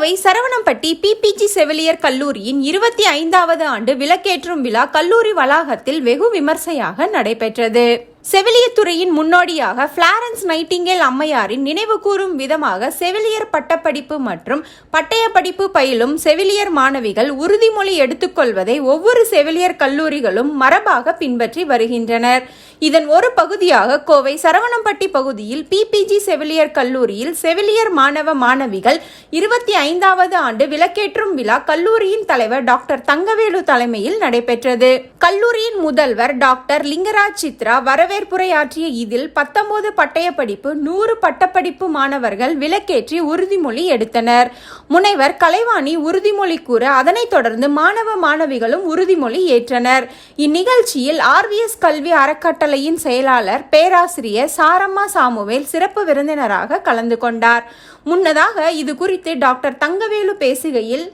Kovai Saravanampatti PPG செவிலியர் கல்லூரியின் இருபத்தி ஐந்தாவது ஆண்டு விளக்கேற்றும் விழா கல்லூரி வளாகத்தில் வெகு விமர்சையாக நடைபெற்றது. செவிலியத்துறையின் முன்னோடியாக பிளாரன்ஸ் நைட்டிங்கேல் அம்மையாரின் நினைவு கூறும் விதமாக செவிலியர் பட்டப்படிப்பு மற்றும் பட்டயப்படிப்பு பயிலும் செவிலியர் மாணவிகள் உறுதிமொழி எடுத்துக்கொள்வதை ஒவ்வொரு செவிலியர் கல்லூரிகளும் மரபாக பின்பற்றி வருகின்றனர். இதன் ஒரு பகுதியாக கோவை சரவணம்பட்டி பகுதியில் பிபிஜி செவிலியர் கல்லூரியில் செவிலியர் மாணவ மாணவிகள் இருபத்தி ஐந்தாவது ஆண்டு விளக்கேற்றும் விழா கல்லூரியின் தலைவர் டாக்டர் தங்கவேலு தலைமையில் நடைபெற்றது. கல்லூரியின் முதல்வர் டாக்டர் லிங்கராஜ் சித்ரா வரவேற்புரையாற்றிய இதில் பத்தொன்பது பட்டயப்படிப்பு நூறு பட்டப்படிப்பு மாணவர்கள் விளக்கேற்றி உறுதிமொழி எடுத்தனர். முனைவர் கலைவாணி உறுதிமொழி கூற அதனைத் தொடர்ந்து மாணவ மாணவிகளும் உறுதிமொழி ஏற்றனர். இந்நிகழ்ச்சியில் ஆர்விஎஸ் கல்வி அறக்கட்டளையின் செயலாளர் பேராசிரியர் சாரம்மா சாமுவேல் சிறப்பு விருந்தினராக கலந்து கொண்டார். முன்னதாக இது குறித்து டாக்டர் தங்கவேலு பேசுகையில்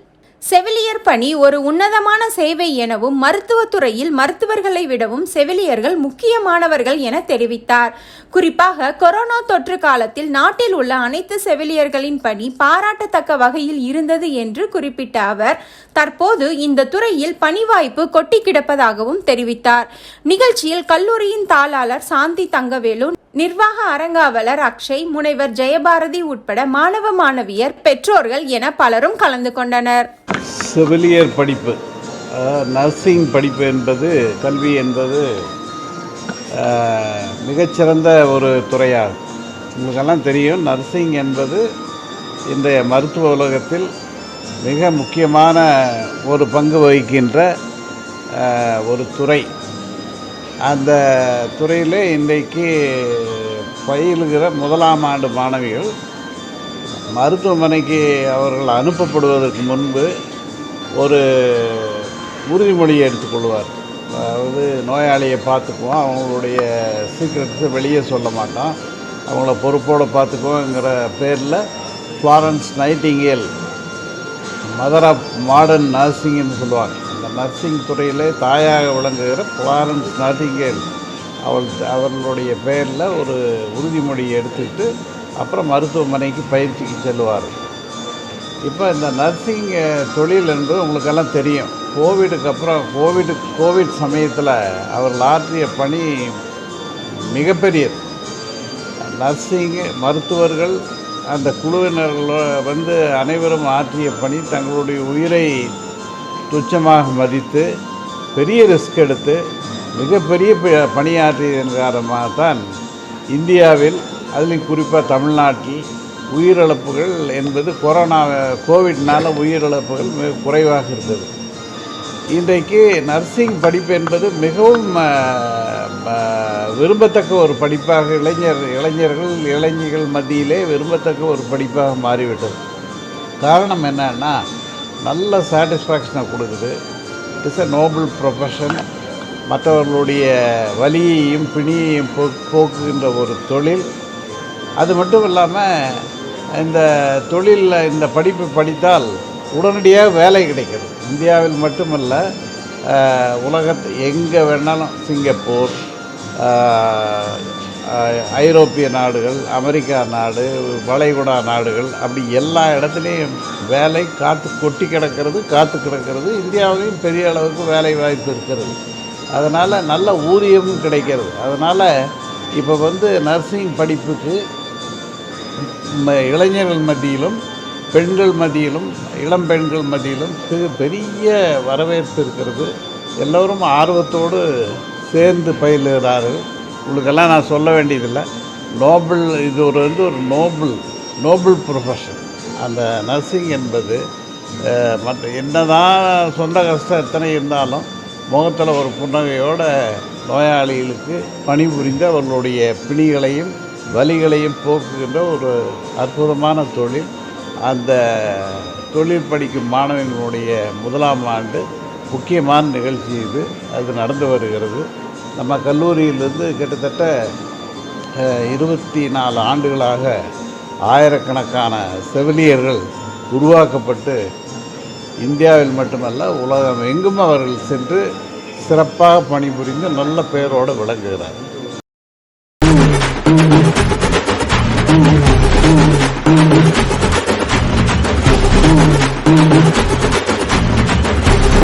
செவிலியர் பணி ஒரு உன்னதமான சேவை எனவும் மருத்துவத்துறையில் மருத்துவர்களை விடவும் செவிலியர்கள் முக்கியமானவர்கள் என தெரிவித்தார். குறிப்பாக கொரோனா தொற்று காலத்தில் நாட்டில் உள்ள அனைத்து செவிலியர்களின் பணி பாராட்டத்தக்க வகையில் இருந்தது என்று குறிப்பிட்ட அவர் தற்போது இந்த துறையில் பணி வாய்ப்பு கொட்டி கிடப்பதாகவும் தெரிவித்தார். நிகழ்ச்சியில் கல்லூரியின் தாளாளர் சாந்தி தங்கவேலு நிர்வாக அரங்காவலர் அக்ஷய் முனைவர் ஜெயபாரதி உட்பட மாணவ மாணவியர் பெற்றோர்கள் என பலரும் கலந்து கொண்டனர். செவிலியர் படிப்பு நர்சிங் படிப்பு என்பது கல்வி என்பது மிகச்சிறந்த ஒரு துறையாகும். உங்களுக்கெல்லாம் தெரியும் நர்சிங் என்பது இன்றைய மருத்துவ உலகத்தில் மிக முக்கியமான ஒரு பங்கு வகிக்கின்ற ஒரு துறை. அந்த துறையில் இன்றைக்கு பயிலுகிற முதலாம் ஆண்டு மாணவிகள் மருத்துவமனைக்கு அவர்கள் அனுப்பப்படுவதற்கு முன்பு ஒரு உறுதிமொழியை எடுத்துக்கொள்வார் அதாவது நோயாளியை பார்த்துக்குவோம் அவங்களுடைய சீக்கிரத்தை வெளியே சொல்ல மாட்டோம் அவங்கள பொறுப்போடு பார்த்துக்குவோங்கிற பேரில் Florence Nightingale mother of modern நர்சிங்னு சொல்லுவாங்க. நர்சிங் துறையிலே தாயாக விளங்குகிற ஃப்ளாரன்ஸ் நாட்டிங்கேல் அவள் அவர்களுடைய பெயரில் ஒரு உறுதிமொழியை எடுத்துக்கிட்டு அப்புறம் மருத்துவமனைக்கு பயிற்சிக்கு செல்வார் இப்போ இந்த நர்சிங் தொழில் என்பது உங்களுக்கெல்லாம் தெரியும். கோவிடுக்கு அப்புறம் கோவிடு கோவிட் சமயத்தில் அவர்கள் ஆற்றிய பணி மிகப்பெரியது. நர்சிங் மருத்துவர்கள் அந்த குழுவினர்கள் வந்து அனைவரும் ஆற்றிய பணி தங்களுடைய உயிரை துச்சமாக மதித்து பெரிய ரிஸ்க் எடுத்து மிகப்பெரிய ப- பணியாற்றியதன் காரணமாக தான் இந்தியாவில் அதிலும் குறிப்பாக தமிழ்நாட்டில் உயிரிழப்புகள் என்பது கொரோனா கோவிட்னால உயிரிழப்புகள் மிக குறைவாக இருந்தது. இன்றைக்கு நர்சிங் படிப்பு என்பது மிகவும் விரும்பத்தக்க ஒரு படிப்பாக இளைஞர் இளைஞர்கள் இளைஞர்கள் மத்தியிலே விரும்பத்தக்க ஒரு படிப்பாக மாறிவிட்டது. காரணம் என்னன்னா நல்ல சாட்டிஸ்ஃபேக்ஷனை கொடுக்குது. It is a noble profession மற்றவர்களுடைய வலியையும் பிணியையும் போ போக்குகின்ற ஒரு தொழில். அது மட்டும் இல்லாமல் இந்த தொழிலில் இந்த படிப்பு படித்தால் உடனடியாக வேலை கிடைக்கிறது. இந்தியாவில் மட்டுமல்ல அஹ், உலகத்து எங்கே வேணாலும் சிங்கப்பூர் ஐரோப்பிய நாடுகள் அமெரிக்கா நாடு வளைகுடா நாடுகள் அப்படி எல்லா இடத்துலையும் வேலை காத்து கொட்டி கிடக்கிறது காத்து கிடக்கிறது. இந்தியாவிலையும் பெரிய அளவுக்கு வேலை வாய்ப்பு இருக்கிறது. அதனால் நல்ல ஊதியமும் கிடைக்கிறது. அதனால் இப்போ வந்து நர்சிங் படிப்புக்கு இளைஞர்கள் மத்தியிலும் பெண்கள் மத்தியிலும் இளம் பெண்கள் மத்தியிலும் பெரிய வரவேற்பு இருக்கிறது. எல்லோரும் ஆர்வத்தோடு சேர்ந்து பயிலுகிறார்கள் உங்களுக்கெல்லாம் நான் சொல்ல வேண்டியதில்லை. நோபல் இது ஒரு வந்து ஒரு நோபல் நோபல் ப்ரொஃபஷன் அந்த நர்சிங் என்பது மற்ற மற்ற என்னதான் சொந்த கஷ்டம் எத்தனை இருந்தாலும் முகத்தில் ஒரு புன்னகையோட நோயாளிகளுக்கு பணிபுரிந்து அவர்களுடைய பிணிகளையும் வலிகளையும் போக்குகின்ற ஒரு அற்புதமான தொழில். அந்த தொழில் படிக்கும் மாணவர்களுடைய முதலாம் ஆண்டு முக்கியமான நிகழ்ச்சி இது. அது நடந்து வருகிறது. நம்ம கல்லூரியிலிருந்து கிட்டத்தட்ட இருபத்தி நாலு ஆண்டுகளாக ஆயிரக்கணக்கான செவிலியர்கள் உருவாக்கப்பட்டு இந்தியாவில் மட்டுமல்ல உலகம் எங்கும் அவர்கள் சென்று சிறப்பாக பணிபுரிந்து நல்ல பெயரோடு விளங்குகிறார்